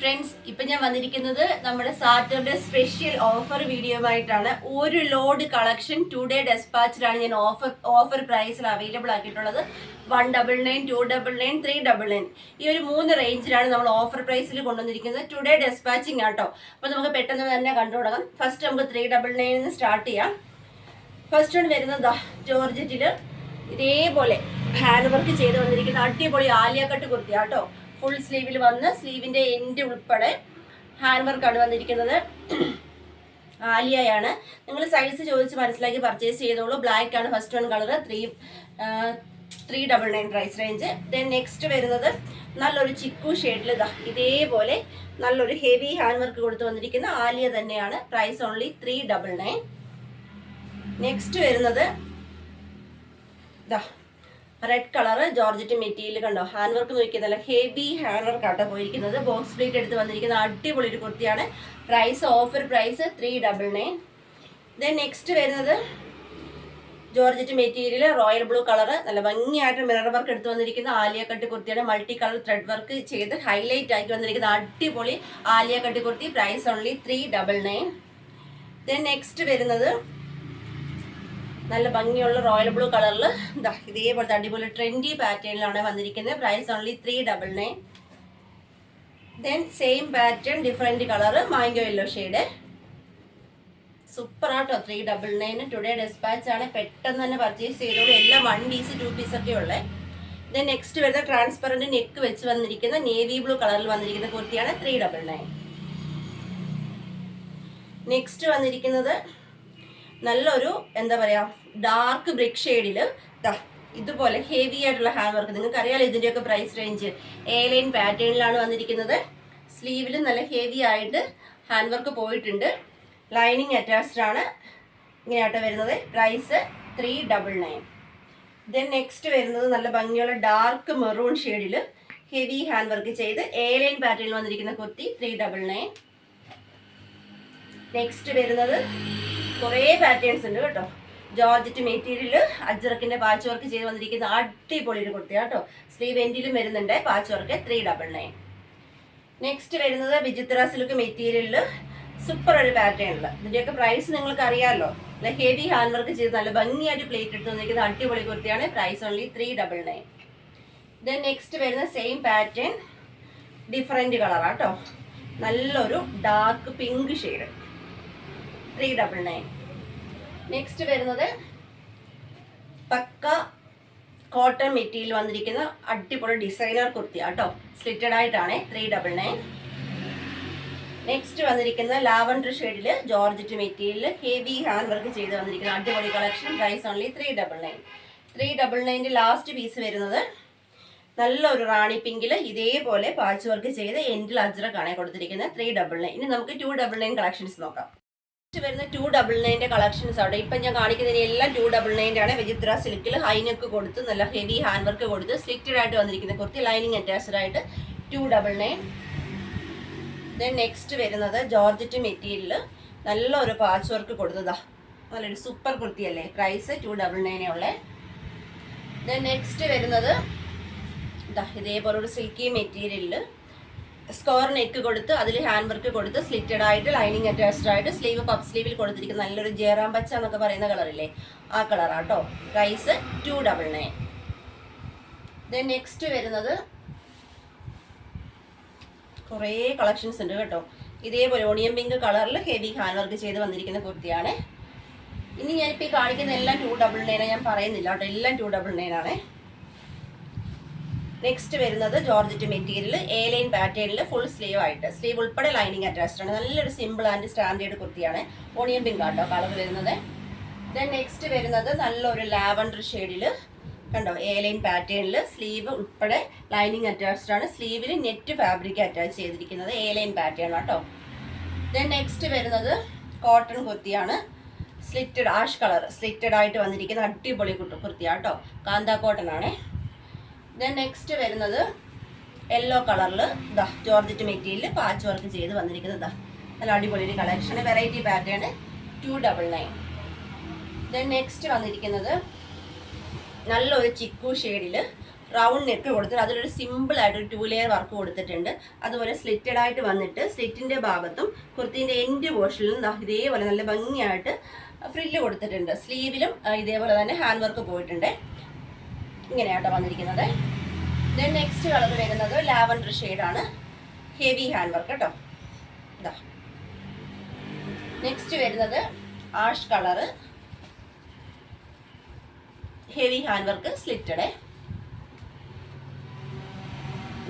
Friends ഇപ്പൊ ഞാൻ വന്നിരിക്കുന്നത് നമ്മുടെ സാറ്റർഡേ സ്പെഷ്യൽ ഓഫർ വീഡിയോ ആയിട്ടാണ് ഒരു ലോഡ് കളക്ഷൻ ടു ഡേ ഡെസ്പാച്ചിലാണ് ഞാൻ ഓഫർ ഓഫർ പ്രൈസിൽ available ആക്കിയിട്ടുള്ളത്. One double nine two double nine three double nine ഈ ഒരു മൂന്ന് റേഞ്ചിലാണ് നമ്മൾ ഓഫർ പ്രൈസിൽ കൊണ്ടുവന്നിരിക്കുന്നത്. ടുഡേ ഡെസ്പാച്ചിങ് ആട്ടോ അപ്പൊ നമുക്ക് പെട്ടെന്ന് തന്നെ കണ്ടു തുടങ്ങാം. ഫസ്റ്റ് നമുക്ക് ത്രീ ഡബിൾ നയൻ സ്റ്റാർട്ട് ചെയ്യാം. ഫസ്റ്റ് വൺ വരുന്നത് ജോർജറ്റിൽ. ഇതേപോലെ ഹാൻഡ് വർക്ക് ചെയ്ത് വന്നിരിക്കുന്ന അടിപൊളി ആലിയ കട്ട് കുർത്തി കേട്ടോ ഫുൾ സ്ലീവിൽ വന്ന് സ്ലീവിന്റെ എൻഡ് ഉൾപ്പെടെ ഹാൻഡ് വർക്കാണ് വന്നിരിക്കുന്നത്. ആലിയയാണ്. നിങ്ങൾ സൈസ് ചോദിച്ച് മനസ്സിലാക്കി പർച്ചേസ് ചെയ്തോളൂ. ബ്ലാക്ക് ആണ് first one colour three three double nine price range then next വരുന്നത് നല്ലൊരു ചിക്കു ഷെയ്ഡിൽ ഇതാ ഇതേപോലെ നല്ലൊരു ഹെവി ഹാൻഡ് വർക്ക് കൊടുത്തു വന്നിരിക്കുന്ന ആലിയ തന്നെയാണ്. Price only three double nine next വരുന്നത് ഇതാ റെഡ് കളർ ജോർജറ്റ് മെറ്റീരിയൽ കണ്ടോ? ഹാൻഡ് വർക്ക് നോക്കിയത് നല്ല ഹെവി ഹാൻഡ് വർക്ക് ആട്ടോ പോയിരിക്കുന്നത്. ബോക്സ് പ്ലേറ്റ് എടുത്ത് വന്നിരിക്കുന്ന അടിപൊളി ഒരു കുർത്തിയാണ്. Price offer price three double nine then next വരുന്നത് georgette material royal blue colour നല്ല ഭംഗിയായിട്ട് മിറർ വർക്ക് എടുത്ത് വന്നിരിക്കുന്ന ആലിയ കട്ട് കുർത്തിയാണ്. മൾട്ടി കളർ ത്രെഡ് വർക്ക് ചെയ്ത് ഹൈലൈറ്റ് ആക്കി വന്നിരിക്കുന്ന അടിപൊളി Alia cut kurti. Price only three double nine then next വരുന്നത് നല്ല ഭംഗിയുള്ള റോയൽ ബ്ലൂ കളറിൽ ഇതാ ഇതേപോലത്തെ അടിപൊളി ട്രെൻഡി പാറ്റേണിലാണ് വന്നിരിക്കുന്നത്. Price only three double nine then same pattern different colour mango yellow shade super ആട്ടോ three double nine today dispatch ആണ്. പെട്ടെന്ന് തന്നെ പർച്ചേസ് ചെയ്തോളൂ. എല്ലാം വൺ പീസ് ടു പീസ് ഒക്കെ ഉള്ളത് ദെൻ നെക്സ്റ്റ് വരുന്ന ട്രാൻസ്പെറന്റ് നെക്ക് വെച്ച് വന്നിരിക്കുന്ന നേവി ബ്ലൂ കളറിൽ വന്നിരിക്കുന്ന കുർത്തിയാണ് ത്രീ ഡബിൾ നയൻ നെക്സ്റ്റ് വന്നിരിക്കുന്നത് നല്ലൊരു എന്താ പറയാ ഡാർക്ക് ബ്രിക്ക് ഷെയ്ഡിൽ ഇതുപോലെ ഹെവി ആയിട്ടുള്ള ഹാൻഡ് വർക്ക് നിങ്ങൾക്ക് അറിയാലോ ഇതിന്റെയൊക്കെ പ്രൈസ് റേഞ്ച് എ ലൈൻ പാറ്റേണിലാണ് വന്നിരിക്കുന്നത് സ്ലീവിൽ നല്ല ഹെവി ആയിട്ട് ഹാൻഡ് വർക്ക് പോയിട്ടുണ്ട്. ലൈനിങ് അറ്റാച്ച്ഡ് ആണ്. ഇങ്ങനെയാട്ടോ വരുന്നത്. Price three double nine then next വരുന്നത് നല്ല ഭംഗിയുള്ള ഡാർക്ക് മെറൂൺ ഷെയ്ഡിൽ ഹെവി ഹാൻഡ് വർക്ക് ചെയ്ത് എ ലൈൻ പാറ്റേണിൽ വന്നിരിക്കുന്ന kurti three double nine next വരുന്നത് കുറേ പാറ്റേൺസ് ഉണ്ട് കേട്ടോ. ജോർജറ്റ് മെറ്റീരിയൽ അജ്രക്കിന്റെ പാച്ച് വർക്ക് ചെയ്ത് വന്നിരിക്കുന്ന അടിപൊളി ഒരു കുർത്തി കേട്ടോ. സ്ലീവ് എൻഡിലും വരുന്നുണ്ട് patch work three double nine next വരുന്നത് വിചിത്ര സിൽക്ക് മെറ്റീരിയലിൽ സൂപ്പർ ഒരു പാറ്റേണിൽ ഇതിന്റെയൊക്കെ പ്രൈസ് നിങ്ങൾക്ക് അറിയാമല്ലോ നല്ല ഹെവി ഹാൻഡ് വർക്ക് ചെയ്ത് നല്ല ഭംഗിയായിട്ട് പ്ലേറ്റ് എടുത്ത് വന്നിരിക്കുന്ന അടിപൊളി കുർത്തിയാണ്. Price only three double nine then next വരുന്ന സെയിം പാറ്റേൺ ഡിഫറെന്റ് കളറാട്ടോ നല്ലൊരു dark pink shade three double nine next വരുന്നത് പക്ക കോട്ടൺ മെറ്റീരിയൽ വന്നിരിക്കുന്ന അടിപൊളി ഡിസൈനർ കുർത്തി കേട്ടോ സ്ലിറ്റഡ് ആയിട്ടാണ് ത്രീ ഡബിൾ നയൻ നെക്സ്റ്റ് വന്നിരിക്കുന്ന ലാവൻഡർ ഷെയ്ഡിൽ georgette material heavy hand work ചെയ്ത് വന്നിരിക്കുന്ന അടിപൊളി collection price only three double nine three double നയന്റെ last piece വരുന്നത് നല്ലൊരു റാണി പിങ്കിൽ ഇതേപോലെ പാച്ച് വർക്ക് ചെയ്ത് എൻഡിൽ അജ്രക്കാണ് കൊടുത്തിരിക്കുന്നത് ത്രീ ഡബിൾ നയൻ ഇനി നമുക്ക് ടു ഡബിൾ നയൻ കളക്ഷൻസ് നോക്കാം. വരുന്ന ടു ഡബിൾ നയന്റെ കളക്ഷൻസ് അവിടെ. ഇപ്പം ഞാൻ കാണിക്കുന്നതിന് എല്ലാം ടു ഡബിൾ നയന്റെ ആണ് വിചിത്ര സിൽക്കിൽ ഹൈനൊക്കെ കൊടുത്ത് നല്ല ഹെവി ഹാൻഡ് വർക്ക് കൊടുത്ത് സ്ലിക്റ്റഡ് ആയിട്ട് വന്നിരിക്കുന്ന കുർത്തി ലൈനിങ് അറ്റാച്ച്ഡ് ആയിട്ട് two double nine then next വരുന്നത് ജോർജറ്റ് മെറ്റീരിയൽ നല്ലൊരു പാച്ച് വർക്ക് കൊടുത്തതാ നല്ലൊരു സൂപ്പർ കുർത്തിയല്ലേ? പ്രൈസ് ടു ഡബിൾ നയനേ ഉള്ളേ. ദെൻ നെക്സ്റ്റ് വരുന്നത് ഇതാ ഇതേപോലെ ഒരു സിൽക്കി മെറ്റീരിയലിൽ സ്കോർ നെക്ക് കൊടുത്ത് അതിൽ ഹാൻഡ് വർക്ക് കൊടുത്ത് സ്ലിറ്റഡ് ആയിട്ട് ലൈനിങ് അറ്റാച്ച്ഡ് ആയിട്ട് സ്ലീവ് പപ്പ് സ്ലീവിൽ കൊടുത്തിരിക്കുന്ന നല്ലൊരു ജയറാം പച്ച എന്നൊക്കെ പറയുന്ന കളറില്ലേ ആ കളറാട്ടോ price two double nine then next വരുന്നത് കുറേ കളക്ഷൻസ് ഉണ്ട് കേട്ടോ. ഇതേപോലെ ഓണിയൻ പിങ്ക് കളറിൽ ഹെവി ഹാൻഡ് വർക്ക് ചെയ്ത് വന്നിരിക്കുന്ന കുർത്തിയാണ്. ഇനി ഞാനിപ്പോൾ ഈ കാണിക്കുന്ന എല്ലാം ടു ഡബിൾ നയനാണ് ഞാൻ പറയുന്നില്ല കേട്ടോ എല്ലാം ടു ഡബിൾ നയൻ ആണേ. നെക്സ്റ്റ് വരുന്നത് ജോർജറ്റ് മെറ്റീരിയൽ എ ലൈൻ പാറ്റേണിൽ ഫുൾ സ്ലീവ് ആയിട്ട്. സ്ലീവ് ഉൾപ്പെടെ ലൈനിങ് അറ്റാച്ച്ഡ് ആണ്. നല്ലൊരു സിമ്പിൾ ആൻഡ് സ്റ്റാൻഡേർഡ് കുർത്തിയാണ്. ഓണിയൻ പിങ്ക് ആട്ടോ കളർ വരുന്നത്. ദെൻ നെക്സ്റ്റ് വരുന്നത് നല്ലൊരു ലാവൻഡർ ഷെയ്ഡിൽ കണ്ടോ എ ലൈൻ പാറ്റേണിൽ സ്ലീവ് ഉൾപ്പെടെ ലൈനിങ് അറ്റാച്ച്ഡ് ആണ്. സ്ലീവിൽ നെറ്റ് ഫാബ്രിക് അറ്റാച്ച് ചെയ്തിരിക്കുന്നത് എ ലൈൻ പാറ്റേൺ ആട്ടോ. ദെൻ നെക്സ്റ്റ് വരുന്നത് കോട്ടൺ കുർത്തിയാണ്. സ്ലിറ്റഡ് ആഷ് കളർ സ്ലിറ്റഡ് ആയിട്ട് വന്നിരിക്കുന്ന അടിപൊളി കുർത്തിയാട്ടോ. കാന്താ കോട്ടൺ ആണേ. ദെൻ നെക്സ്റ്റ് വരുന്നത് യെല്ലോ കളറിൽ ദാ ജോർജറ്റ് മെറ്റീരിയൽ പാച്ച് വർക്ക് ചെയ്ത് വന്നിരിക്കുന്നത് ദാ. നല്ല അടിപൊളി ഒരു collection variety pattern two double nine then next വന്നിരിക്കുന്നത് നല്ലൊരു ചിക്കു ഷെയ്ഡിൽ റൗണ്ട് നെക്ക് കൊടുത്തിട്ട് അതിലൊരു സിമ്പിൾ ആയിട്ട് ഒരു ടു ലെയർ വർക്ക് കൊടുത്തിട്ടുണ്ട്. അതുപോലെ സ്ലിറ്റഡ് ആയിട്ട് വന്നിട്ട് സ്ലിറ്റിന്റെ ഭാഗത്തും കുർത്തിന്റെ എൻഡ് പോർഷനിലും ഇതേപോലെ നല്ല ഭംഗിയായിട്ട് ഫ്രില്ല് കൊടുത്തിട്ടുണ്ട്. സ്ലീവിലും ഇതേപോലെ തന്നെ ഹാൻഡ് വർക്ക് പോയിട്ടുണ്ട്. ഇങ്ങനെയാട്ടോ വന്നിരിക്കുന്നത്. ദെൻ നെക്സ്റ്റ് കളർ വരുന്നത് ലാവൻഡർ ആണ്. ഹെവി ഹാൻഡ് വർക്ക് കേട്ടോ. ഇതാ. നെക്സ്റ്റ് വരുന്നത് ash colour heavy hand work slitted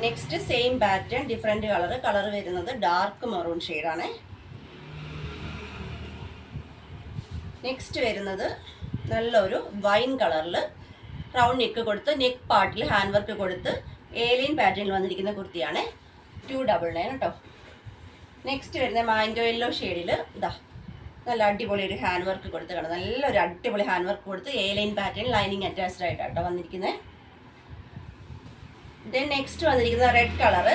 next same pattern different colour colour വരുന്നത് ഡാർക്ക് മെറൂൺ ആണ്. നെക്സ്റ്റ് വരുന്നത് നല്ലൊരു വൈൻ കളറിൽ റൗണ്ട് നെക്ക് കൊടുത്ത് നെക്ക് പാർട്ടിൽ ഹാൻഡ് വർക്ക് കൊടുത്ത് ഏലിയൻ പാറ്റേണിൽ വന്നിരിക്കുന്ന കുർത്തിയാണ് ടു ഡബിൾ നയൻ കേട്ടോ നെക്സ്റ്റ് വരുന്ന മാൻഡോ യെല്ലോ ഷെയ്ഡിൽ ഇതാ നല്ല അടിപൊളി ഒരു ഹാൻഡ് വർക്ക് കൊടുത്ത് കാണാം. നല്ലൊരു അടിപൊളി ഹാൻഡ് വർക്ക് കൊടുത്ത് A line pattern lining attached ആയിട്ടാട്ടോ വന്നിരിക്കുന്നത് ദെൻ നെക്സ്റ്റ് വന്നിരിക്കുന്ന റെഡ് കളറ്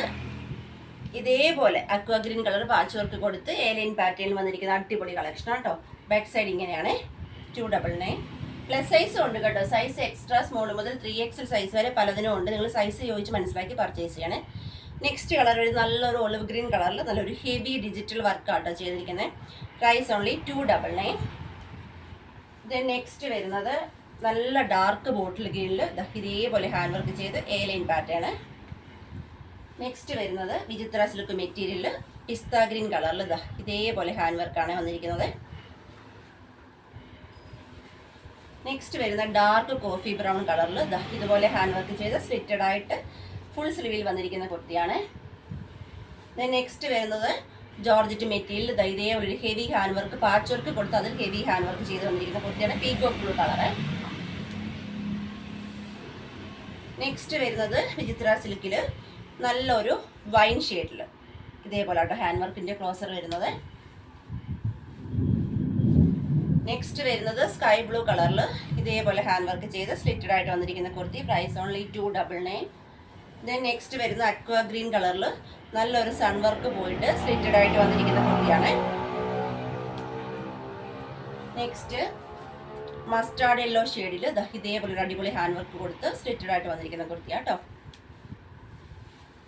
ഇതേപോലെ aqua green colour patch work കൊടുത്ത് എ ലൈൻ പാറ്റേണിൽ വന്നിരിക്കുന്ന അടിപൊളി കളക്ഷൻ കേട്ടോ ബാക്ക് സൈഡ് ഇങ്ങനെയാണ്. ടു ഡബിൾ നയൻ പ്ലസ് സൈസും ഉണ്ട് കേട്ടോ. സൈസ് എക്സ്ട്രാ സ്മോൾ മുതൽ ത്രീ എക്സ് സൈസ് വരെ പലതിനും ഉണ്ട്. നിങ്ങൾ സൈസ് ചോദിച്ച് മനസ്സിലാക്കി പർച്ചേസ് ചെയ്യണേ. നെക്സ്റ്റ് കളർ ഒരു നല്ലൊരു ഒലിവ് ഗ്രീൻ കളറിൽ നല്ലൊരു ഹെവി ഡിജിറ്റൽ വർക്ക് ആട്ടോ ചെയ്തിരിക്കുന്നത് price only two double nine then next വരുന്നത് നല്ല ഡാർക്ക് ബോട്ടിൽ കീഴിൽ ഇതേപോലെ ഹാൻഡ് വർക്ക് ചെയ്ത് ലൈൻ പാറ്റേൺ നെക്സ്റ്റ് വരുന്നത് വിചിത്ര സിൽക്ക് മെറ്റീരിയൽ പിസ്ത ഗ്രീൻ കളറിൽ ഇതാ ഇതേപോലെ ഹാൻഡ് വർക്കാണ് വന്നിരിക്കുന്നത്. നെക്സ്റ്റ് വരുന്ന ഡാർക്ക് കോഫി ബ്രൗൺ കളറിൽ ഇതാ ഇതുപോലെ ഹാൻഡ് വർക്ക് ചെയ്ത് സ്ലിറ്റഡ് ആയിട്ട് ഫുൾ സ്ലീവിൽ വന്നിരിക്കുന്ന കുർത്തിയാണ്. നെക്സ്റ്റ് വരുന്നത് ജോർജറ്റ് മെറ്റീരിയൽ ഇതാ ഒരു heavy hand work patch work കൊടുത്ത് അതിൽ ഹെവി ഹാൻഡ് വർക്ക് ചെയ്ത് വന്നിരിക്കുന്ന കുർത്തിയാണ് പീക്കോ ബ്ലൂ കളറ് നെക്സ്റ്റ് വരുന്നത് വിചിത്ര സിൽക്കിൽ നല്ലൊരു വൈൻ ഷെയ്ഡിൽ ഇതേപോലെ കേട്ടോ ഹാൻഡ് വർക്കിന്റെ ക്ലോസർ വരുന്നത്. നെക്സ്റ്റ് വരുന്നത് സ്കൈ ബ്ലൂ കളറിൽ ഇതേപോലെ ഹാൻഡ് വർക്ക് ചെയ്ത് സ്ലിറ്റഡ് ആയിട്ട് വന്നിരിക്കുന്ന kurti. Price only two double nine then next വരുന്ന അക്വ ഗ്രീൻ കളറിൽ നല്ലൊരു സൺ വർക്ക് പോയിട്ട് സ്ലിറ്റഡ് ആയിട്ട് വന്നിരിക്കുന്ന കുർത്തിയാണ്. നെക്സ്റ്റ് മസ്റ്റാർഡ് യെല്ലോ ഷെയ്ഡിൽ ഇതേപോലെ ഒരു അടിപൊളി ഹാൻഡ് വർക്ക് കൊടുത്ത് സ്ലിറ്റഡ് ആയിട്ട് വന്നിരിക്കുന്ന കുർത്തിയാണ് കേട്ടോ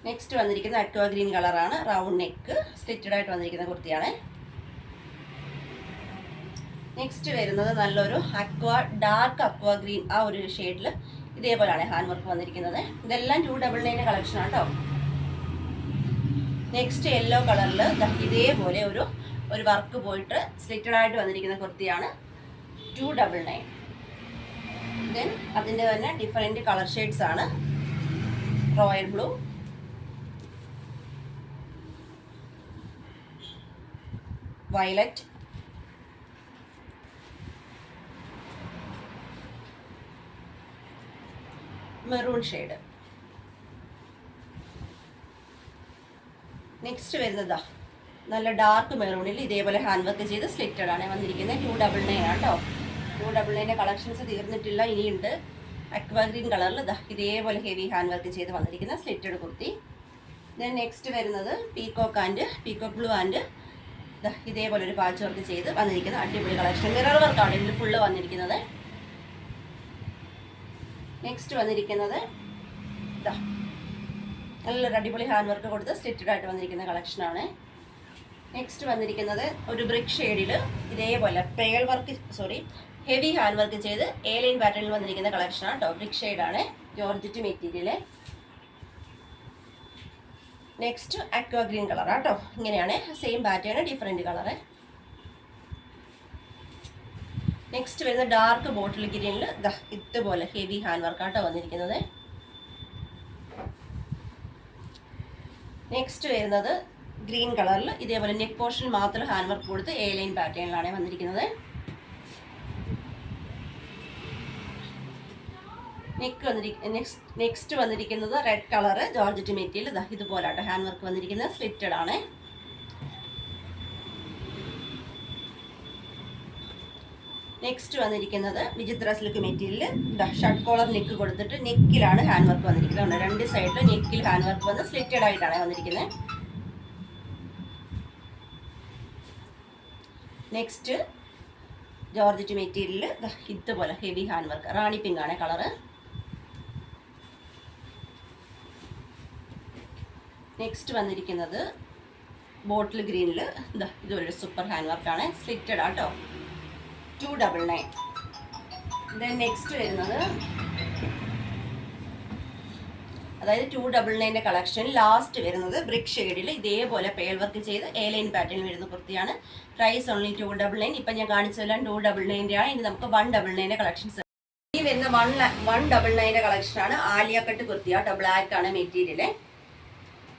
നെക്സ്റ്റ് വന്നിരിക്കുന്ന അക്വ ഗ്രീൻ കളറാണ് റൗണ്ട് നെക്ക് സ്ലിറ്റഡ് ആയിട്ട് വന്നിരിക്കുന്ന കുർത്തിയാണ്. നെക്സ്റ്റ് വരുന്നത് നല്ലൊരു അക്വ ഡാർക്ക് അക്വ ഗ്രീൻ ആ ഒരു ഷെയ്ഡിൽ ഇതേപോലെയാണ് ഹാൻഡ് വർക്ക് വന്നിരിക്കുന്നത്. ഇതെല്ലാം ടു ഡബിൾ നയൻ കളക്ഷൻ കേട്ടോ നെക്സ്റ്റ് യെല്ലോ കളറിൽ ഇതേപോലെ ഒരു ഒരു വർക്ക് പോയിട്ട് സ്ലിറ്റഡ് ആയിട്ട് വന്നിരിക്കുന്ന കുർത്തിയാണ് ടു ഡബിൾ നയൻ ദെൻ അതിന്റെ തന്നെ ഡിഫറെന്റ് കളർ ഷെയ്ഡ്സ് ആണ്. Royal blue violet maroon shade next വരുന്നതാ. നല്ല ഡാർക്ക് മെറൂണിൽ ഇതേപോലെ ഹാൻഡ് വർക്ക് ചെയ്ത് സ്ലിറ്റഡ് ആണ് വന്നിരിക്കുന്നത് ടു ഡബിൾ നയൻ ആട്ടോ ടു ഡബിൾ നയന്റെ കളക്ഷൻസ് തീർന്നിട്ടില്ല ഇനിയുണ്ട്. അക്വ ഗ്രീൻ കളറിൽ ഇതാ. ഇതേപോലെ ഹെവി ഹാൻഡ് വർക്ക് ചെയ്ത് വന്നിരിക്കുന്ന സ്ലിറ്റഡ് കുർത്തി. ദെൻ നെക്സ്റ്റ് വരുന്നത് peacock and peacock blue and ഇതേപോലെ ഒരു പാച്ച് വർക്ക് ചെയ്ത് വന്നിരിക്കുന്ന അടിപൊളി കളക്ഷൻ മിറർ വർക്കാണ് ഇതിൽ ഫുള്ള് വന്നിരിക്കുന്നത്. നെക്സ്റ്റ് വന്നിരിക്കുന്നത് ഇതാ നല്ലൊരു അടിപൊളി ഹാൻഡ് വർക്ക് കൊടുത്ത് സ്റ്റിറ്റഡ് ആയിട്ട് വന്നിരിക്കുന്ന കളക്ഷനാണ് നെക്സ്റ്റ് വന്നിരിക്കുന്നത് ഒരു ബ്രിക് ഷെയ്ഡിൽ ഇതേപോലെ pearl work sorry heavy hand work ചെയ്ത് എ ലൈൻ പാറ്റേണിൽ വന്നിരിക്കുന്ന കളക്ഷനാണ് കേട്ടോ ബ്രിക്ക് ഷെയ്ഡാണ് georgette material next aqua green colour കേട്ടോ ഇങ്ങനെയാണ് same pattern different colour next വരുന്ന ഡാർക്ക് ബോട്ടിൽ ഗ്രീനിൽ ഇതുപോലെ ഹെവി ഹാൻഡ് വർക്കാട്ടോ വന്നിരിക്കുന്നത്. നെക്സ്റ്റ് വരുന്നത് ഗ്രീൻ കളറിൽ ഇതേപോലെ നെക്ക് പോർഷൻ മാത്രം ഹാൻഡ് വർക്ക് കൊടുത്ത് എ ലൈൻ പാറ്റേണിലാണ് വന്നിരിക്കുന്നത്. നെക്ക് വന്നിരിക്കുന്ന നെക്സ്റ്റ് നെക്സ്റ്റ് വന്നിരിക്കുന്നത് റെഡ് കളറ് ജോർജറ്റ് മെറ്റീരിയൽ. ഇതുപോലെ ഹാൻഡ് വർക്ക് വന്നിരിക്കുന്നത്. സ്ലിറ്റഡ് ആണ്. നെക്സ്റ്റ് വന്നിരിക്കുന്നത് Vichitra silk material. Shirt collar neck കൊടുത്തിട്ട് നെക്കിലാണ് ഹാൻഡ് വർക്ക് വന്നിരിക്കുന്നത്. രണ്ട് സൈഡിൽ നെക്കിൽ ഹാൻഡ് വർക്ക് വന്ന് സ്ലിറ്റഡ് ആയിട്ടാണ് വന്നിരിക്കുന്നത്. Next georgette material. ഇതുപോലെ heavy hand work rani pink ആണ് കളറ് നെക്സ്റ്റ് വന്നിരിക്കുന്നത് ബോട്ടിൽ ഗ്രീനിൽ ഇതാ ഇതൊരു സൂപ്പർ ഹാൻഡ് വർക്കാണ് സ്ലിറ്റഡ് ആട്ടോ two double nine then next വരുന്നത് അതായത് ടു ഡബിൾ നയന്റെ കളക്ഷൻ ലാസ്റ്റ് വരുന്നത് ബ്രിക് ഷെയ്ഡിൽ ഇതേപോലെ പേൾ വർക്ക് ചെയ്ത് എ ലൈൻ പാറ്റേൺ വരുന്ന കുർത്തിയാണ്. Price only two double nine ഇപ്പം ഞാൻ കാണിച്ചതെല്ലാം ടു ഡബിൾ നയന്റെ ആണ്. ഇനി നമുക്ക് വൺ ഡബിൾ നയന്റെ കളക്ഷൻസ് ഈ വരുന്ന വൺ വൺ ഡബിൾ നയന്റെ കളക്ഷനാണ് ആലിയ കട്ട് കുർത്തി കേട്ടോ. ബ്ലാക്ക് ആണ് മെറ്റീരിയൽ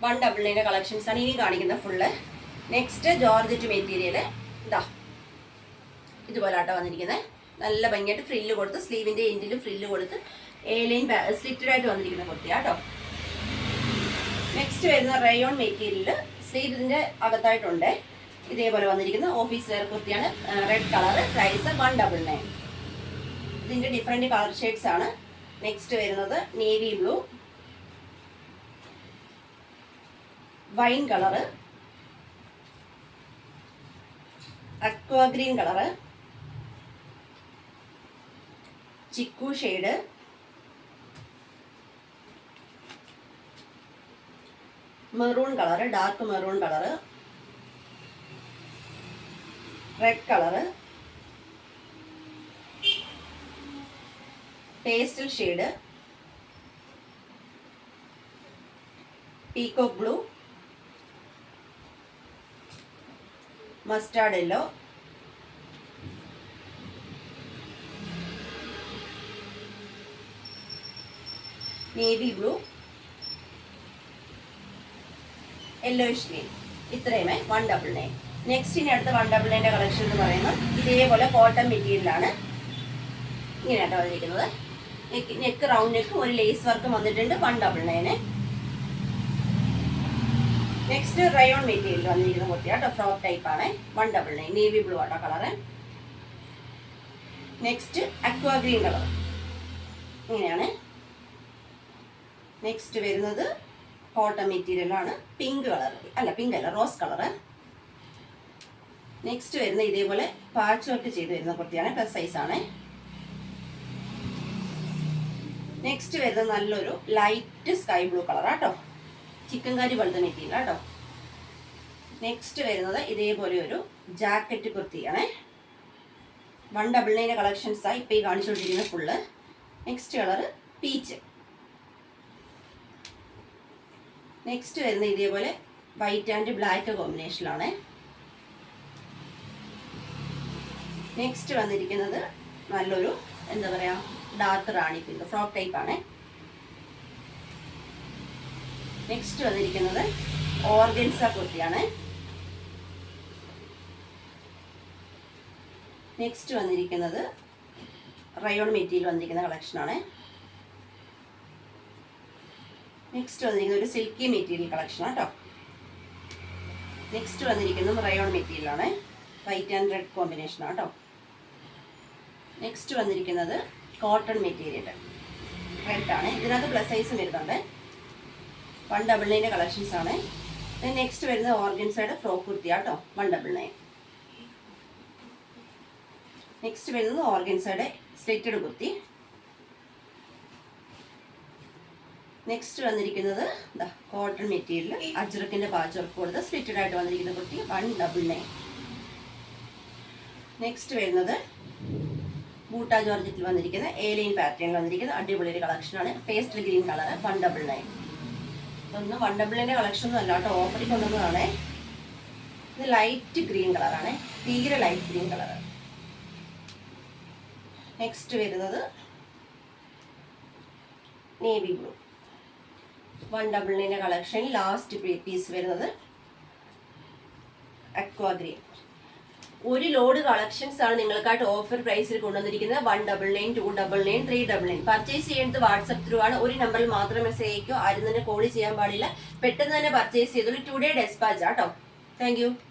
വൺ ഡബിൾ നയന്റെ കളക്ഷൻസാണ് ഇനി കാണിക്കുന്ന ഫുള്ള് നെക്സ്റ്റ് ജോർജറ്റ് മെറ്റീരിയൽ ഇതാ. ഇതുപോലെ ആട്ടോ വന്നിരിക്കുന്നത് നല്ല ഭംഗിയായിട്ട് ഫ്രില്ല് കൊടുത്ത് സ്ലീവിന്റെ എൻഡിലും ഫ്രില്ല് കൊടുത്ത് എ ലൈൻ സ്ലിറ്റഡ് ആയിട്ട് വന്നിരിക്കുന്ന കുർത്തി കേട്ടോ നെക്സ്റ്റ് വരുന്ന റയോൺ മെറ്റീരിയൽ സ്ലീവിന്റെ അകത്തായിട്ടുണ്ട്. ഇതേപോലെ വന്നിരിക്കുന്ന ഓഫീസ് വെയർ കുർത്തിയാണ്. Red colour price one double nine ഇതിന്റെ ഡിഫറെന്റ് കളർ ഷെയ്ഡ്സ് ആണ്. നെക്സ്റ്റ് വരുന്നത് navy blue wine colour aqua green colour chikoo shade. Maroon colour dark maroon colour. Red colour. Pastel shade. Peacock blue. Mustard yellow. Navy blue yellowish green ഇത്രയുമേ one double nine next ഇനി അടുത്ത one double നയന്റെ collection എന്ന് പറയുന്നത് ഇതേപോലെ cotton മെറ്റീരിയലാണ് ഇങ്ങനെയാട്ടോ വന്നിരിക്കുന്നത്. Neck neck round neck ഒരു ലേസ് വർക്കും വന്നിട്ടുണ്ട് വൺ ഡബിൾ നയന് നെക്സ്റ്റ് റയോൺ മെറ്റീരിയൽ വന്നിരിക്കുന്ന കുട്ടിയാട്ടോ കേട്ടോ ഫ്രോക്ക് ടൈപ്പ് ആണ്. One double nine navy blue ആട്ടോ colour next aqua green colour ഇങ്ങനെയാണ്. നെക്സ്റ്റ് വരുന്നത് കോട്ടൺ മെറ്റീരിയലാണ് പിങ്ക് കളർ അല്ല പിങ്ക് അല്ല റോസ് കളർ നെക്സ്റ്റ് വരുന്ന ഇതേപോലെ പാച്ച് വർക്ക് ചെയ്ത് വരുന്ന കുർത്തിയാണ്. പ്ലസ് സൈസ് ആണ്. നെക്സ്റ്റ് വരുന്നത് നല്ലൊരു ലൈറ്റ് സ്കൈ ബ്ലൂ കളർ കേട്ടോ ചിക്കൻ കാരി പോലത്തെ മെറ്റീരിയൽ കേട്ടോ നെക്സ്റ്റ് വരുന്നത് ഇതേപോലെ ഒരു ജാക്കറ്റ് കുർത്തിയാണ്. വൺ ഡബിൾ നൈന്റെ കളക്ഷൻസാണ് ഇപ്പോൾ ഈ കാണിച്ചുകൊണ്ടിരിക്കുന്നത് full next colour peach next വരുന്ന ഇതേപോലെ വൈറ്റ് ആൻഡ് ബ്ലാക്ക് കോമ്പിനേഷനിലാണ് നെക്സ്റ്റ് വന്നിരിക്കുന്നത് നല്ലൊരു എന്താ പറയുക dark rani pink frock type ആണ്. നെക്സ്റ്റ് വന്നിരിക്കുന്നത് ഓർഗൻസ കുർത്തിയാണ് നെക്സ്റ്റ് വന്നിരിക്കുന്നത് റയോൺ മെറ്റീരിയൽ വന്നിരിക്കുന്ന കളക്ഷനാണ് നെക്സ്റ്റ് വന്നിരിക്കുന്നത് ഒരു സിൽക്കി മെറ്റീരിയൽ കളക്ഷനാണ് കേട്ടോ നെക്സ്റ്റ് വന്നിരിക്കുന്നത് റയോൺ മെറ്റീരിയലാണ് വൈറ്റ് ആൻഡ് റെഡ് കോമ്പിനേഷനാണ് കേട്ടോ നെക്സ്റ്റ് വന്നിരിക്കുന്നത് കോട്ടൺ മെറ്റീരിയൽ റെഡ് ആണ്. ഇതിനകത്ത് പ്ലസ് സൈസും വരുന്നുണ്ട്. വൺ ഡബിൾ നയന്റെ കളക്ഷൻസ് ആണ്. നെക്സ്റ്റ് വരുന്നത് ഓർഗൻസയുടെ ഫ്രോക്ക് കുർത്തി കേട്ടോ വൺ ഡബിൾ നയൻ നെക്സ്റ്റ് വരുന്നത് ഓർഗൻസയുടെ സ്ലിറ്റഡ് കുർത്തി. നെക്സ്റ്റ് വന്നിരിക്കുന്നത് കോട്ടൺ മെറ്റീരിയൽ അജ്രക്കിന്റെ പാച്ച് വർക്ക് കൊടുത്ത് സ്ലിറ്റഡ് ആയിട്ട് വന്നിരിക്കുന്ന കുട്ടി വൺ ഡബിൾ നയൻ നെക്സ്റ്റ് വരുന്നത് ബൂട്ടാ ജോർജറ്റിൽ വന്നിരിക്കുന്ന ഏലിയൻ പാറ്റേണിൽ വന്നിരിക്കുന്ന അടിപൊളി ഒരു കളക്ഷനാണ് pastel green colour one double nine ഇതൊന്നും വൺ ഡബിൾ നയന്റെ കളക്ഷൻ ഒന്നും അല്ല കേട്ടോ. ഓഫറിൽ കൊണ്ടുവന്നതാണ്. ഇത് ലൈറ്റ് ഗ്രീൻ കളറാണ് തീരെ ലൈറ്റ് ഗ്രീൻ കളർ നെക്സ്റ്റ് വരുന്നത് നേവി ബ്ലൂ വൺ ഡബിൾ നയന്റെ കളക്ഷൻ ലാസ്റ്റ് പീസ് വരുന്നത് അക്വാ ഗ്രീൻ ഒരു ലോഡ് കളക്ഷൻസ് ആണ് നിങ്ങൾക്കായിട്ട് ഓഫർ പ്രൈസിൽ കൊണ്ടുവന്നിരിക്കുന്നത്. One double nine two double nine three double nine. Purchase ചെയ്യുന്നത് വാട്സപ്പ് ത്രൂ ആണ്. ഒരു നമ്പറിൽ മാത്രം മെസ്സേജ് അയക്കോ. ആരും തന്നെ കോൾ ചെയ്യാൻ പാടില്ല. പെട്ടെന്ന് തന്നെ പർച്ചേസ് ചെയ്തോളൂ. ടുഡേ ഡെസ്പാച്ച് ആട്ടോ താങ്ക്